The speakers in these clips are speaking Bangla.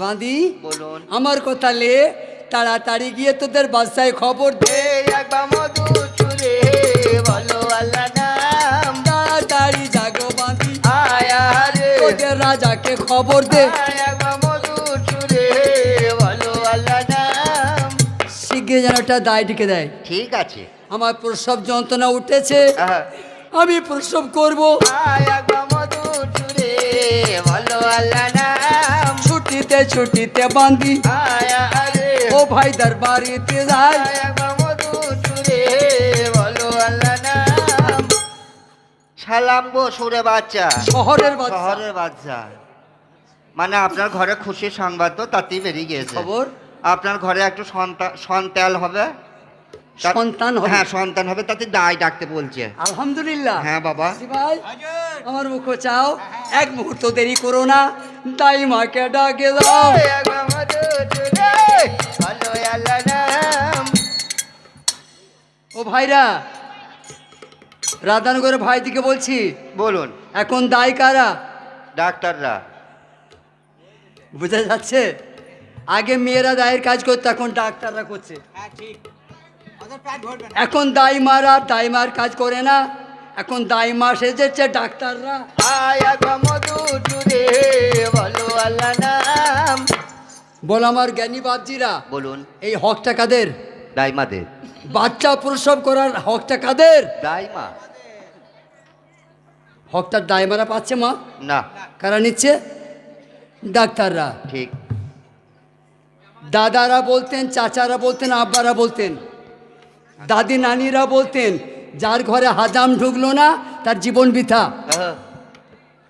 বাঁধি বলুন। আমার কথা লে তাড়াতাড়ি গিয়ে তোদের বাসায় খবর দে। একবার মধু চুরে বলো আল্লাহ নাম। তাড়াতাড়ি জাগো বাঁধি আয়া রে তোদের রাজাকে খবর দে। শিগগির যেন একটা দায় দেয়। ঠিক আছে। আমার প্রসব যন্ত্রণা উঠেছে। আমি প্রসব করব। আয় একবার চুরে বলো আল্লাহ ছুটিতে রে ও ভাই দরবারিতে যাই। সালাম গো সুরে বাচ্চা। শহরের বাচ্চা। শহরের বাচ্চা। মানে আপনার ঘরে খুশি সংবাদ তো তাতেই বেরিয়ে গিয়েছে। খবর? আপনার ঘরে একটু সন্তান সন্তাল হবে? সন্তান হবে। হ্যাঁ সন্তান হবে তাতে দায় ডাকতে বলছে। আলহামদুলিল্লাহ। হ্যাঁ বাবা। ভাই আমার মুখ চাও এক মুহূর্ত দেরি করো না তাই মাকে ডাকে দাও। ও ভাইরা রাধানগরের ভাই দিকে বলছি বলুন। এখন দায় কারা? ডাক্তাররা। বোঝা যাচ্ছে আগে মেয়েরা দায়ের কাজ করতো এখন ডাক্তাররা করছে। এখন দাইমার আর দাইমার কাজ করে না। এখন দাইমা সেজেছে ডাক্তাররা। বলো আমার জ্ঞানী বাপজিরা বলুন। এই হকটা কাদের? দাইমাদের। বাচ্চা প্রসব করার হকটা কাদের? দাইমা। হকটার দায়মারা পাচ্ছে মা? না। কারা নিচ্ছে? ডাক্তাররা। ঠিক। দাদারা বলতেন চাচারা বলতেন আব্বারা বলতেন দাদি নানিরা বলতেন যার ঘরে হাজাম ঢুকলো না তার জীবন বৃথা।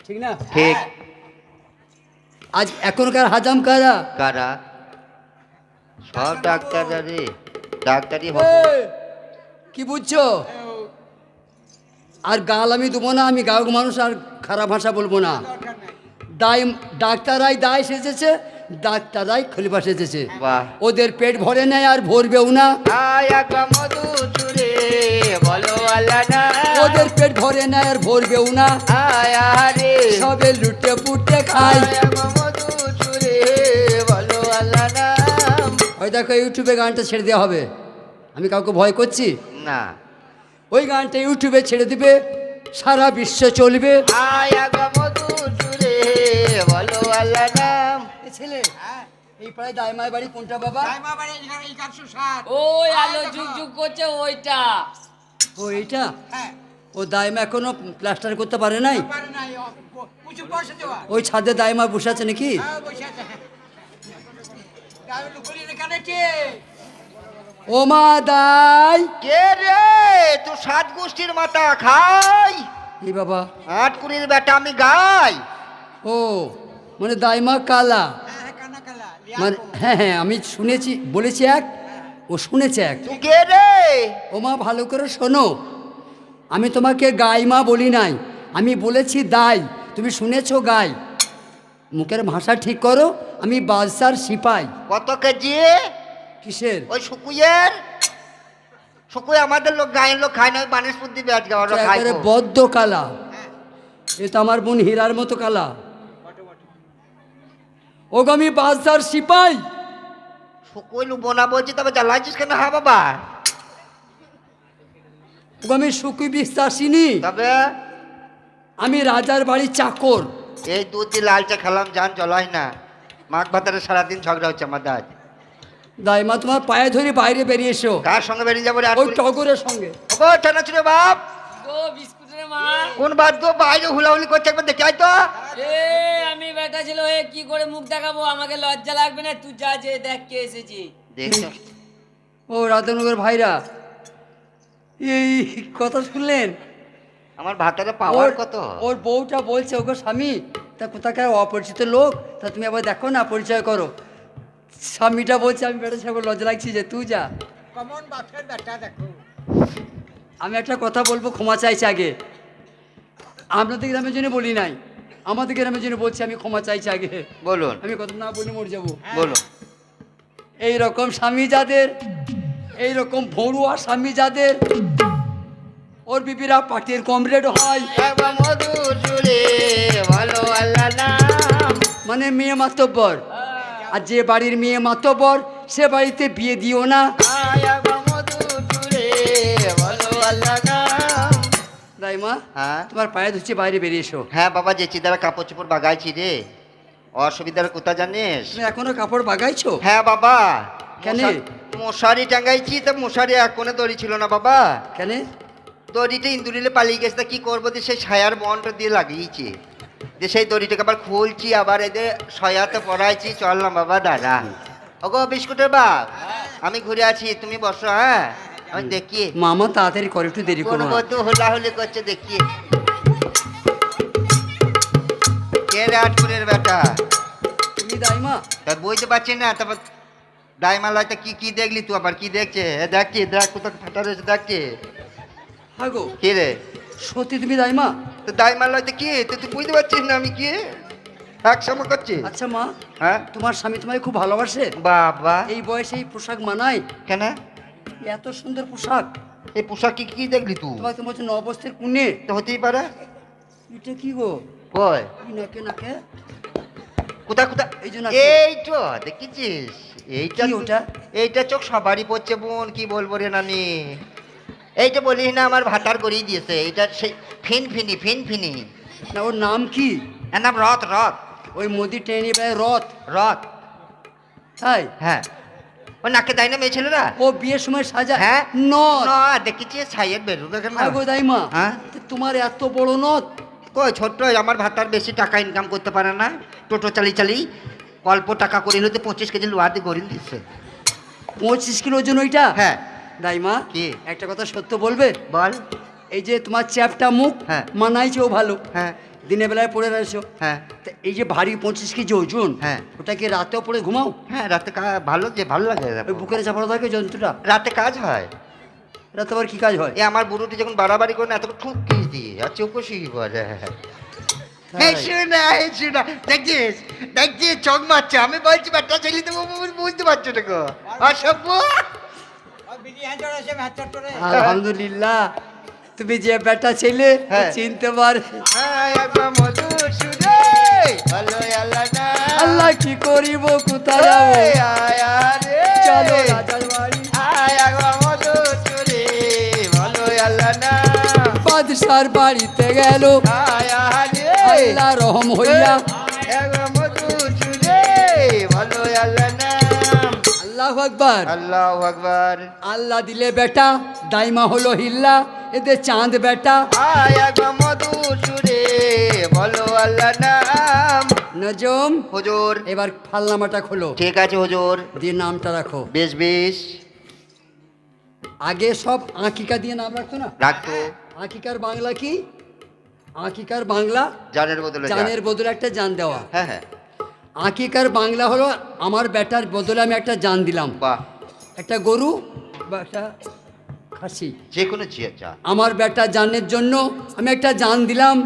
ঠিক না? ঠিক। আজ এখনকার হাজাম কারা? কারা? সব ডাক্তাররা রে ডাক্তারই হবে। কি বুঝছ? আর গাল আমি দেবো না আমি গায়ক মানুষ আর খারাপ ভাষা বলব না। দায় ডাক্তারাই দায় সেজেছে ডাক্তারাই খলিফা সেজেছে বাহ। ওদের পেট ভরে নেয় আর ভরবেও না। ওদের পেট ভরে নেয় আর ভরবেও না। সবে লুটে পুটে খায়। নাম ওই দেখো ইউটিউবে গানটা ছেড়ে দেওয়া হবে। আমি কাউকে ভয় করছি? না। ওই গানটা ইউটিউবে ছেড়ে দিবে সারা বিশ্ব চলবে। আয় পাড়ায় দাইমায় বাড়ি কোনটা বাবা? বাড়ি ওই আলো যুগ যুগ করছে ওইটা। ও এইটা ও দাইমা এখনও প্লাস্টার করতে পারে নাই? ওই ছাদে দাইমা বসে আছে নাকি? ও মা দাই। কে রে? তুই সাত গোষ্ঠীর মাথা খাই। এই বাবা। আট কুড়ির বেটা আমি গাই। ও মানে দাইমা কালা। মানে হ্যাঁ হ্যাঁ আমি শুনেছি বলেছি এক ও শুনেছে এক। ও মা ভালো করে শোনো আমি তোমাকে গাইমা বলি নাই আমি বলেছি দাই তুমি শুনেছো গাই। মুখের ভাষা ঠিক করো আমি বাদশার সিপাই। কত কেজি? কিসের? ওই শুকুয়ের? শুকুয়ে আমাদের লোক গায়ের লোক খায় না ওই বানেশপুর দিবে আজকে একেবারে বদ্ধ কালা। এ তো আমার বোন হীরার মতো কালা। ওগো আমি বাদশার সিপাই। শুকুই লুবো না বলছি তবে জ্বালাইছিস কেন হ্যাঁ বাবা? ওগো আমি সুখী বিশ্বাসিনী। তবে? আমি রাজার বাড়ির চাকর। এই দুধ দিয়ে লাল চা খেলাম জান চলাই না। মাঘ ভাতারে সারাদিন ঝগড়া হচ্ছে আমাদের আজ দাইমা তোমার পায়ে ধরে বাইরে বেরিয়ে এসো। কার সঙ্গে বেরিয়ে যাব ওই টগরের সঙ্গে। ও বাপ! গো বিস্কুটের মা কোন বাদ গো বাইরে হুলাহুলি করছে একবার দেখে আয় তো। এ আমি বেটা ছিল এ কি করে মুখ দেখাবো? আমাকে লজ্জা লাগবে না তুই যা যে দেখ কে এসেছি। ও রাধানগর ভাইরা এই কথা শুনলেন? আমার ভাতারে পাওয়ার কত? ওর বউটা বলছে ওগো স্বামী তা কোথাকার অপরিচিত লোক? তা তুমি আবার দেখো না পরিচয় করো। স্বামীটা বলছে আমি বেটা সাহেব লজ্জা লাগছি যে তুই যা। কমন বাপের বেটা দেখো। আমি একটা কথা বলব ক্ষমা চাইছি আগে। আপনাদের গ্রামের জন্য বলি নাই। আমাদের গ্রামের জন্য বলছি আমি ক্ষমা চাইছি আগে। বলুন। আমি কথা না বলে মরে যাব। বলুন। এই রকম স্বামী যাদের এই রকম ভড়ুয়া স্বামী যাদের ওর বিবিরা পার্টির কমরেড হয়। ভালো মানে মেয়ে মাতব্বর। আর যে বাড়ির মেয়ে মাতব্বর সে বাড়িতে বিয়ে দিও না। দাইমা হ্যাঁ? তোমার পায়ে ধুচ্ছে বাইরে বেরিয়ে এসো। হ্যাঁ বাবা যে চিদারা কাপড় চোপড় বাগাইছি রে। অসুবিধার কোথা জানিস? তুমি এখনও কাপড় বাগাইছো? হ্যাঁ বাবা। কেনে? মশা- মশারি টাঙ্গাইছি তা মশারি এক কোণে দড়ি ছিল না বাবা। কেন? দড়িটা ইন্দুরিলে পালিয়ে গেছে তা কি করব? দিয়ে সেই ছায়ার বনটা দিয়ে লাগিয়েছি। যে সেই দড়িটাকে আবার খুলছি আবার এদের সয়াতে পড়াইছি চললাম বাবা দাদা ওগো বিস্কুটের বাপ আমি ঘুরে আছি তুমি বসো হ্যাঁ? আমি দেখি মামা তাড়াতাড়ি করে একটু দেরি কোন করো কত হোলাহুলি করছে দেখি কে রে আটপুরের বেটা? তুমি দাইমা? তা বুঝতে পারছি না তারপর ডাইমালয়তে কি কি দেখলি তুই আবার কি দেখছে? এ দেখছি দেখ কোথাও ফাটা রয়েছে দেখছি হ্যাঁ গো। কি রে? সত্যি তুমি দাইমা? তো ডাইমালয়তে কি? তুই তুই বুঝতে পারছিস না আমি কি? এক সময় করছি। আচ্ছা মা হ্যাঁ? তোমার স্বামী তোমায় খুব ভালোবাসে। বাবা। এই বয়সে এই পোশাক মানায়। কেন? এত সুন্দর পোশাক। এই পোশাক কি কি দেখলি তুই? তোমাকে হচ্ছে নবস্তের কুনে তো হতেই পারে। এটা কি গো? এই নাকে নাকে। কোথা কোথা এই জন্য এই তো দেখেছিস? এইটা ওটা? এইটা চোখ সবারই পড়ছে বোন কি বলব রে নানি? এইটা বলিস না আমার ভাতার করেই দিয়েছে। এটা সেই ফিন ফিনি ফিন ফিনি। না ওর নাম কি? নাম রথ রথ। ওই মোদি ট্রেনে প্রায় রথ। রথ। তাই? হ্যাঁ। ও নাকে দেয় না মেয়ে ছেলেরা? ও বিয়ের সময় সাজা হ্যাঁ? নথ দেখেছি হ্যাঁ দাইমা হ্যাঁ? তোমার এত বড় নথ কই ছোট্ট আমার ভাতার বেশি টাকা ইনকাম করতে পারে না। টোটো চালি চালি অল্প টাকা করে হতে পঁচিশ কেজি দিয়ে দিচ্ছে পঁচিশ কিলো ওজন ওইটা? হ্যাঁ। দাইমা কি? একটা কথা সত্য বলবে? বল। এই যে তোমার চ্যাপটা মুখ হ্যাঁ। মানাইছে ও ভালো। হ্যাঁ। দিনের বেলায় পড়ে রয়েছো হ্যাঁ তা এই যে ভারী পঁচিশ কেজি ওজন হ্যাঁ। ওটা কি রাতেও পড়ে ঘুমাও হ্যাঁ রাতে কা- ভালো যে ভালো লাগে ওই বুকের চাপানো থাকে যন্ত্রটা রাতে কাজ হয় রাতে আবার কি কাজ হয় এ আমার বুড়োটি যখন বাড়াবাড়ি করে না এত ঠুক কিস দিয়ে আর শোনা এই শোনা দেখছিস দেখছিস চোখ মারছে আমি বলছি বাচ্চা ছেলে তো বুঝতে পারছ না গো অসভ্য আলহামদুলিল্লাহ তুমি যে বেটা ছেলে হ্যাঁ। চিনতে পারে। হ্যাঁ আল্লাহ কি করিব কোথায় যাব। চলো রাজার বাড়ি। বাদশার বাড়িতে গেল। আল্লাহ রহম হইয়া আল্লাহ আকবার। আল্লাহ আকবার। আল্লাহ দিলে বেটা দাইমা হলো হিল্লা এদের চাঁদ বেটা। ভালো আল্লাহ নাম। নজম হুজুর। এবার ফালনামাটা খোলো। ঠিক আছে হুজুর। দিয়ে নামটা রাখো। বেশ বেশ। আগে সব আঁকিকা দিয়ে নাম রাখতো না? রাখতো আঁকিকার বাংলা কি? আঁকিকার বাংলা? জানের বদলে জান। জানের বদলে একটা জান দেওয়া। হ্যাঁ হ্যাঁ। আঁকিকার বাংলা হলো আমার ব্যাটার বদলে আমি একটা জান দিলাম। বা একটা গরু বা একটা খাসি। যে কোনো আমার বেটা জানের জন্য আমি একটা জান দিলাম।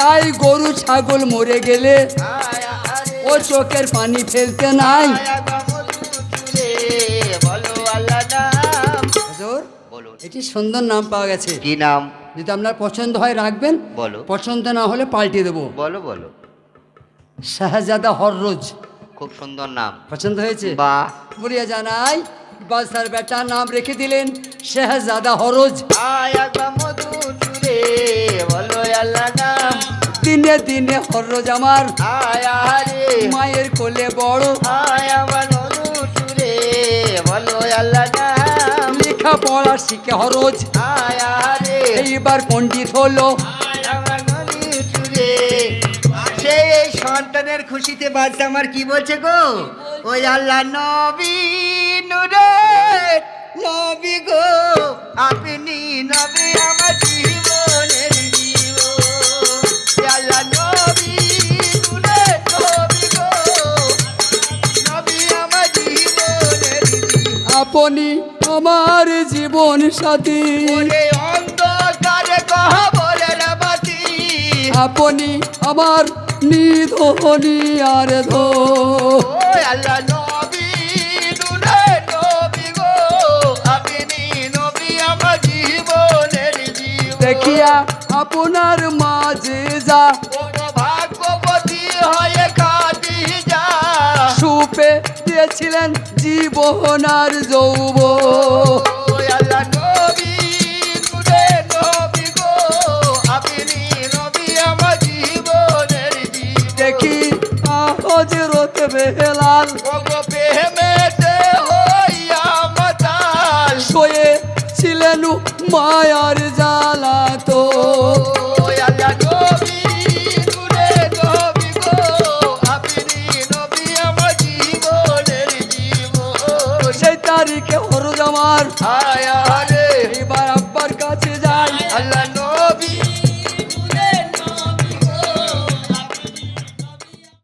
তাই গরু ছাগল মরে গেলে আয় ও চোখের পানি ফেলতে নাই। এটি সুন্দর নাম পাওয়া গেছে। কি নাম? যদি আপনার পছন্দ হয় রাখবেন। বলো। পছন্দ না হলে পাল্টে দেবো। বলো বলো। শাহজাদা হররোজ। খুব সুন্দর নাম। পছন্দ হয়েছে? বাহ বলিয়া জানাই বাদশার বেটা নাম রেখে দিলেন শাহজাদা ভালো দিনে দিনে হররোজ আমার। মায়ের কোলে বড়। আয় আমার নাম লেখা পড়া শিখে হরজ। এইবার পণ্ডিত হলো। সেই সন্তানের খুশিতে বাচ্চা আমার কি বলছে গো? ওই আল্লাহ নবী নুরে। নবী গো আপনি নবী আমার জীবন সাথী। আপনি আমার নিধনি আর ধো। জীবনের দেখিয়া আপনার মাঝে যা। ভাগ্যবতী হয়ে কাটি যা। সুপে দিয়েছিলেন জীবন আর হজরত বেলাল